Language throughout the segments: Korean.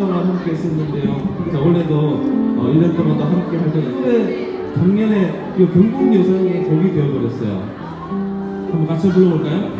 동안 함께 했었는데요. 자, 올해도 어, 1년 동안도 함께 할 텐데 왜 작년에 이 경북 여성의 곡이 되어버렸어요. 한번 같이 불러볼까요?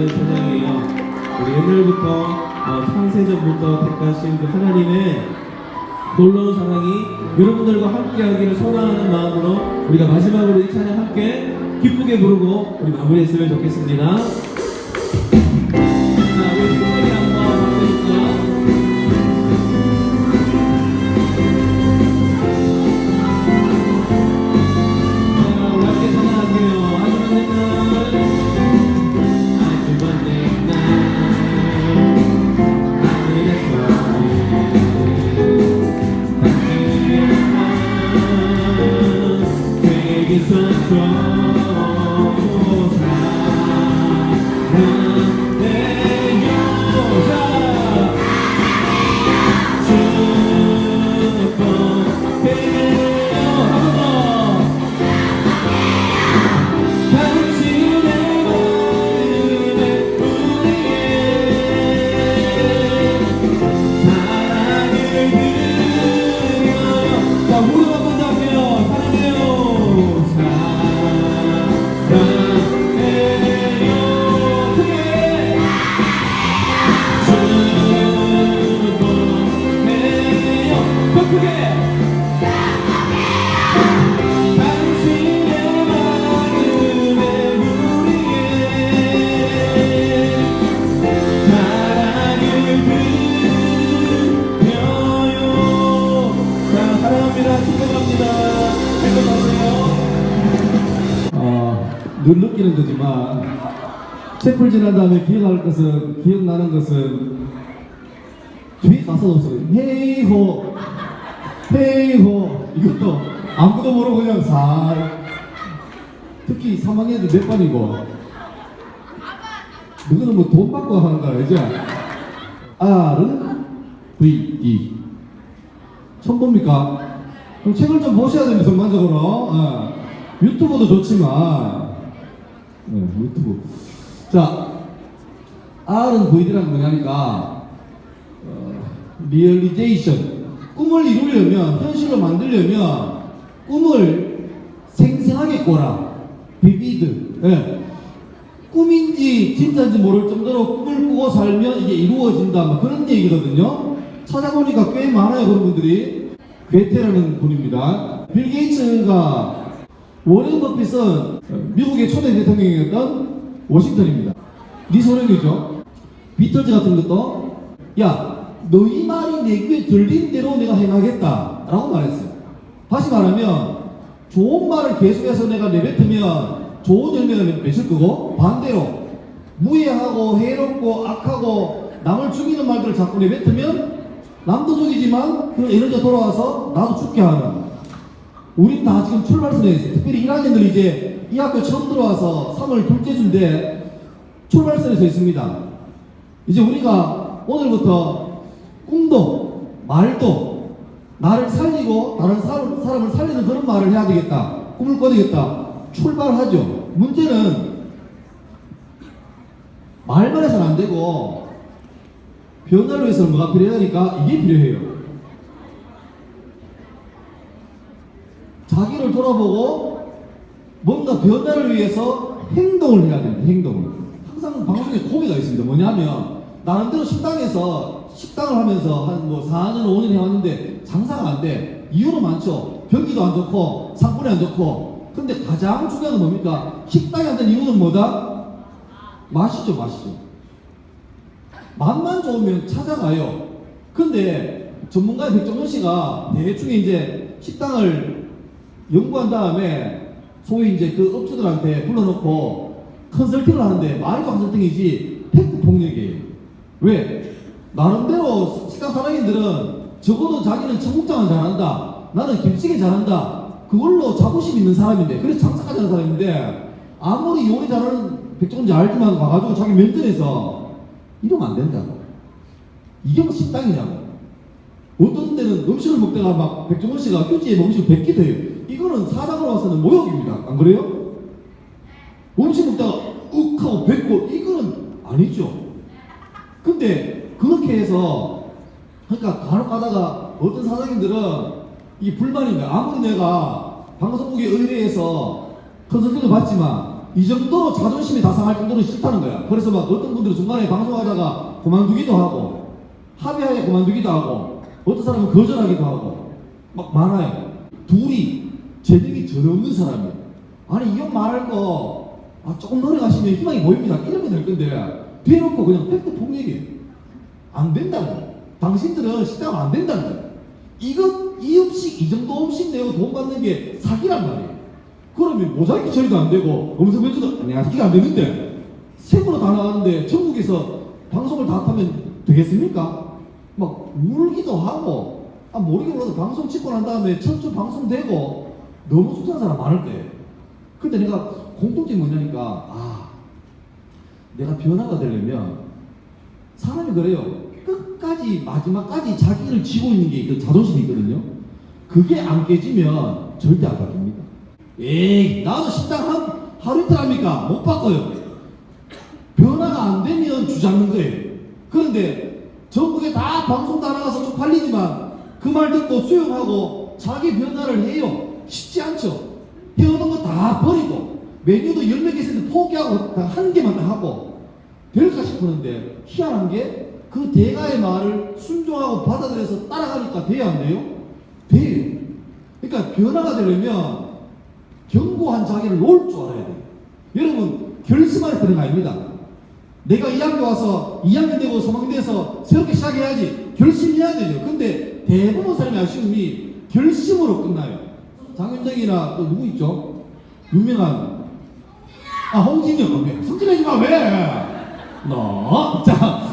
잘 아시는 찬양이에요 우리 옛날부터 어, 창세전부터 택하신 그 하나님의 놀라운 사랑이 여러분들과 함께하기를 소원하는 마음으로 우리가 마지막으로 이 찬양 함께 기쁘게 부르고 우리 마무리했으면 좋겠습니다. 늘 느끼는 거지만 채플 지난 다음에 기억할 것은 기억나는 것은 뒤에 가사도 없어요. 헤이호 헤이호 이것도 아무도 모르고 그냥 살 특히 3학년들 몇 반이고 너희는 뭐 돈 받고 하는 거 알죠? R은 V, E 처음 봅니까? 그럼 책을 좀 보셔야 됩니다 전반적으로 어. 유튜브도 좋지만 네, 유튜브. 자 R은 V라는 뭐냐니까 어, 리얼리제이션. 꿈을 이루려면 현실로 만들려면 꿈을 생생하게 꿔라. 비비드. 예. 꿈인지 진짜인지 모를 정도로 꿈을 꾸고 살면 이게 이루어진다. 뭐 그런 얘기거든요. 찾아보니까 꽤 많아요 그런 분들이. 괴테라는 분입니다. 빌 게이츠가 워렌 버핏은 미국의 초대 대통령이었던 워싱턴입니다. 네 소령이죠. 비틀즈 같은 것도 야 너희 말이 내 귀에 들린 대로 내가 행하겠다 라고 말했어요. 다시 말하면 좋은 말을 계속해서 내가 내뱉으면 좋은 열매가 맺을 거고 반대로 무해하고 해롭고 악하고 남을 죽이는 말들을 자꾸 내뱉으면 남도 죽이지만 그 에너지가 돌아와서 나도 죽게 하는 우린 다 지금 출발선에 있어요 특별히 1학년들 이제 이 학교 처음 들어와서 3월 둘째 주인데 출발선에 서 있습니다 이제 우리가 오늘부터 꿈도 말도 나를 살리고 다른 사람, 사람을 살리는 그런 말을 해야 되겠다. 꿈을 되겠다. 출발하죠. 문제는 말만 해서는 안 되고 변화를 위해서는 뭐가 필요하니까 이게 필요해요. 자기를 돌아보고 뭔가 변화를 위해서 행동을 해야 됩니다. 행동을. 항상 방송에 고비가 있습니다. 뭐냐면 나름대로 식당에서 식당을 하면서 한 뭐 4년, 5년 해왔는데 장사가 안 돼. 이유는 많죠. 경기도 안 좋고 상권이 안 좋고. 근데 가장 중요한 건 뭡니까? 식당이 안 되는 이유는 뭐다? 맛이죠, 맛이죠. 맛만 좋으면 찾아가요. 근데 전문가의 백종원 씨가 대충 이제 식당을 연구한 다음에 소위 이제 그 업주들한테 불러놓고 컨설팅을 하는데 말이 컨설팅이지 팩트 폭력이에요. 왜? 나름대로 식당 사장님들은 적어도 자기는 청국장은 잘한다. 나는 김치찌개 잘한다. 그걸로 자부심 있는 사람인데 그래서 장사까지 하는 사람인데 아무리 요리 잘하는 백종원인지 알지만 가가지고 자기 면전에서 이러면 안 된다고. 이게 뭐 식당이냐고. 어떤 때는 음식을 먹다가 막 백종원 씨가 휴지에 뭐 음식을 뱉기도 해요. 이거는 사장으로 봐서는 모욕입니다. 안 그래요? 음식 먹다가 욱 하고 뱉고 이거는 아니죠. 근데 그렇게 해서 그러니까 간혹 가다가 어떤 사장님들은 이게 불만인 거야. 아무리 내가 방송국에 의뢰해서 컨설팅을 받지만 이 정도로 자존심이 다 상할 정도로 싫다는 거야. 그래서 막 어떤 분들은 중간에 방송하다가 그만두기도 하고 합의하에 그만두기도 하고 어떤 사람은 거절하기도 하고 막 많아요. 둘이 재능이 전혀 없는 사람이에요. 아니 이형 말할 거 아, 조금 노력하시면 희망이 보입니다. 이러면 될 건데 뒤에놓고 그냥 팩트 폭력이에요. 안 된다는. 당신들은 식당 안 된다는 거예요. 이거 이 음식 이 정도 음식 내고 돈 받는 게 사기란 말이에요. 그러면 모자이크 처리도 안 되고 음성 변조도 안녕하세요 이게 안 되는데 세부로 다 나가는데 전국에서 방송을 다 타면 되겠습니까? 막 울기도 하고 아 모르게 몰라도 방송 찍고 난 다음에 첫주 방송 되고 너무 속상한 사람 많을 거예요. 근데 내가 공통점이 뭐냐니까 아 내가 변화가 되려면 사람이 그래요. 끝까지 마지막까지 자기를 쥐고 있는 게그 자존심이 있거든요. 그게 안 깨지면 절대 안 바뀝니다. 에이 나도 식당 한 하루 이틀 합니까? 못 바꿔요. 변화가 안 되면 주잡는 거예요. 그런데 전국에 다 방송 다 나가서 좀 팔리지만 그 말 듣고 수용하고 자기 변화를 해요. 쉽지 않죠. 해오는 거다 버리고 메뉴도 열몇개 있는데 포기하고 다한 개만 다 하고 될까 싶었는데 희한한 게 그 대가의 말을 순종하고 받아들여서 따라가니까 돼야 안 돼요? 돼요. 그러니까 변화가 되려면 견고한 자기를 놓을 줄 알아야 돼요. 여러분 결심할 때는 아닙니다. 내가 2학년 와서 2학년 되고 3학년 돼서 새롭게 시작해야지 결심해야 되죠. 근데 대부분 사람의 아쉬움이 결심으로 끝나요. 장윤정이나 또 누구 있죠? 유명한 아 홍진영 성질내지 마 왜? 너 자.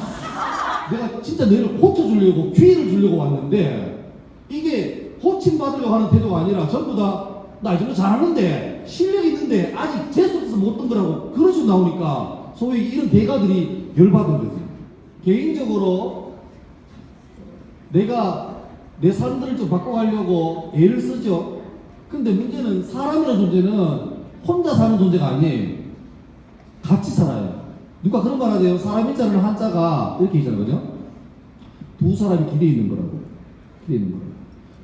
내가 진짜 너를 호쳐주려고 기회를 주려고 왔는데 이게 호칭 받으려고 하는 태도가 아니라 전부 다 나 이 정도 잘하는데 실력 있는데 아직 재수 없어서 못든 거라고 식으로 나오니까 소위 이런 대가들이 열받은 거지 개인적으로 내가 내 삶들을 좀 바꿔가려고 애를 쓰죠 근데 문제는 사람이라는 존재는 혼자 사는 존재가 아니에요 같이 살아요. 누가 그런 말 하세요? 사람 인자는 한자가 이렇게 있잖아요. 두 사람이 길에 있는 거라고. 길에 있는 거라고.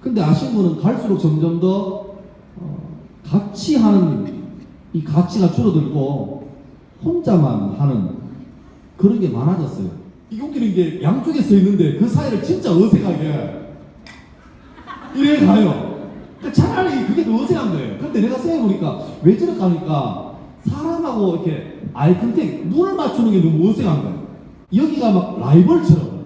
근데 아쉬운 거는 갈수록 점점 더 어, 같이 하는 이 가치가 줄어들고 혼자만 하는 그런 게 많아졌어요. 이 웃기는 게 양쪽에 써 있는데 그 사이를 진짜 어색하게 이래 가요. 그러니까 차라리 그게 더 어색한 거예요. 근데 내가 생각해보니까 왜 저럴까 하니까 사람하고 이렇게 아이 컨택 눈을 맞추는 게 너무 어색한 거예요. 여기가 막 라이벌처럼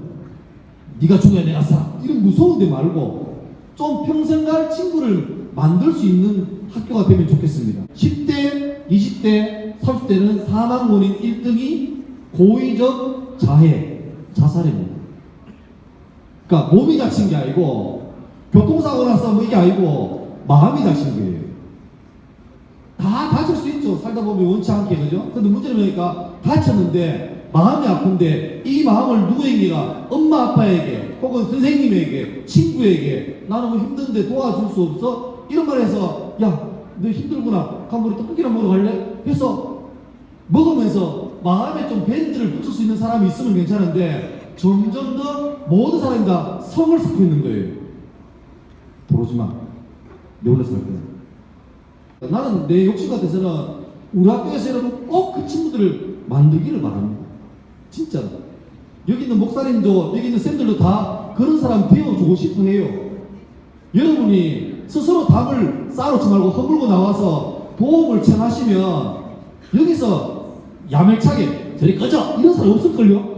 네가 중요해 내가 사 이런 무서운 데 말고 좀 평생 갈 친구를 만들 수 있는 학교가 되면 좋겠습니다. 10대, 20대, 30대는 사망 원인 1등이 고의적 자해, 자살입니다. 그러니까 몸이 다친 게 아니고 교통사고 나서 뭐 이게 아니고 마음이 다친 거예요. 다 다칠 수 있죠. 살다 보면 원치 않게 그죠? 근데 문제는 뭐니까 다쳤는데 마음이 아픈데 이 마음을 누구에게가 엄마 아빠에게 혹은 선생님에게 친구에게 나는 뭐 힘든데 도와줄 수 없어? 이런 말 해서 야 너 힘들구나 가면 우리 떡볶이나 먹으러 갈래? 해서 먹으면서 마음에 좀 밴드를 붙일 수 있는 사람이 있으면 괜찮은데 점점 더 모든 사람이 다 성을 쌓고 있는 거예요. 마. 내 혼자 살 거야. 나는 내 욕심 같아서는 우리 학교에서 여러분 꼭 그 친구들을 만들기를 바랍니다. 진짜로. 여기 있는 목사님도 여기 있는 쌤들도 다 그런 사람 되어주고 싶어 해요. 여러분이 스스로 답을 쌓아놓지 말고 허물고 나와서 도움을 청하시면 여기서 야멸차게 저리 꺼져 이런 사람 없을걸요?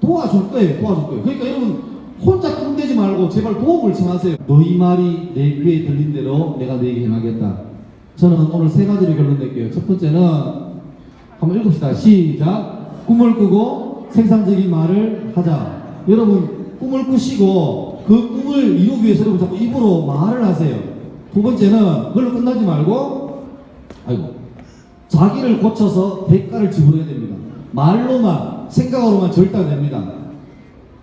도와줄 거예요 도와줄 거예요 그러니까 여러분 혼자 끙대지 말고 제발 도움을 청하세요. 너희 말이 내 귀에 들린 대로 내가 너에게 행하겠다. 저는 오늘 세 가지를 결론 낼게요. 첫 번째는 한번 읽읍시다. 시작. 꿈을 꾸고 생산적인 말을 하자. 여러분 꿈을 꾸시고 그 꿈을 이루기 위해서 여러분 자꾸 입으로 말을 하세요. 두 번째는 그걸로 끝나지 말고 아이고 자기를 고쳐서 대가를 지불해야 됩니다. 말로만 생각으로만 절대 안 됩니다.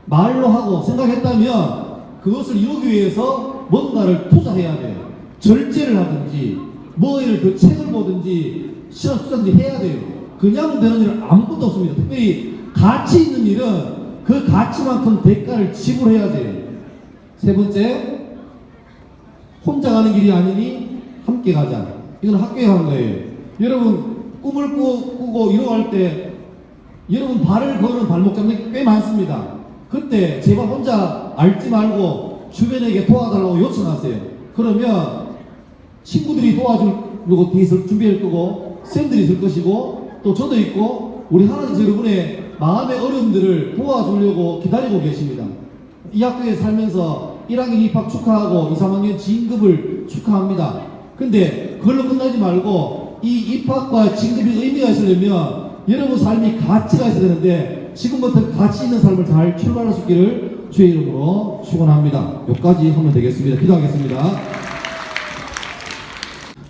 말로 하고 생각했다면 그것을 이루기 위해서 뭔가를 투자해야 돼요. 절제를 하든지 뭐를 그 책을 보든지 시간 투자든지 해야 돼요. 그냥 되는 일은 아무것도 없습니다. 특별히 가치 있는 일은 그 가치만큼 대가를 지불해야 돼요. 세 번째 혼자 가는 길이 아니니 함께 가자. 이건 학교에 가는 거예요. 여러분 꿈을 꾸, 꾸고 이루어갈 때 여러분 발을 거는 발목 잡는 게 꽤 많습니다. 그때 제발 혼자 앓지 말고 주변에게 도와달라고 요청하세요. 그러면 친구들이 도와주려고 뒤에서 준비할 거고 쌤들이 있을 것이고 또 저도 있고 우리 하나님 여러분의 마음의 어려움들을 도와주려고 기다리고 계십니다. 이 학교에 살면서 1학년 입학 축하하고 2, 3학년 진급을 축하합니다. 근데 그걸로 끝나지 말고 이 입학과 진급이 의미가 있으려면 여러분 삶이 가치가 있어야 되는데 지금부터 가치 있는 삶을 잘 출발할 수 있기를 주의 이름으로 축원합니다. 여기까지 하면 되겠습니다. 기도하겠습니다.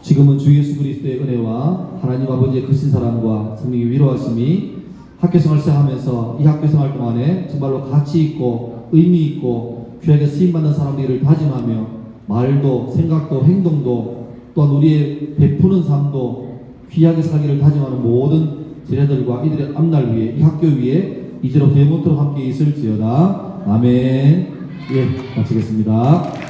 지금은 주 예수 그리스도의 은혜와 하나님 아버지의 크신 사랑과 성령의 위로하심이 학교 생활 시작하면서 이 학교 생활 동안에 정말로 가치 있고 의미 있고 귀하게 쓰임 받는 사람들을 다짐하며 말도 생각도 행동도 또한 우리의 베푸는 삶도 귀하게 살기를 다짐하는 모든 제자들과 이들의 앞날 위에 이 학교 위에 이제로부터 영원토록 함께 있을지어다 아멘 예 마치겠습니다.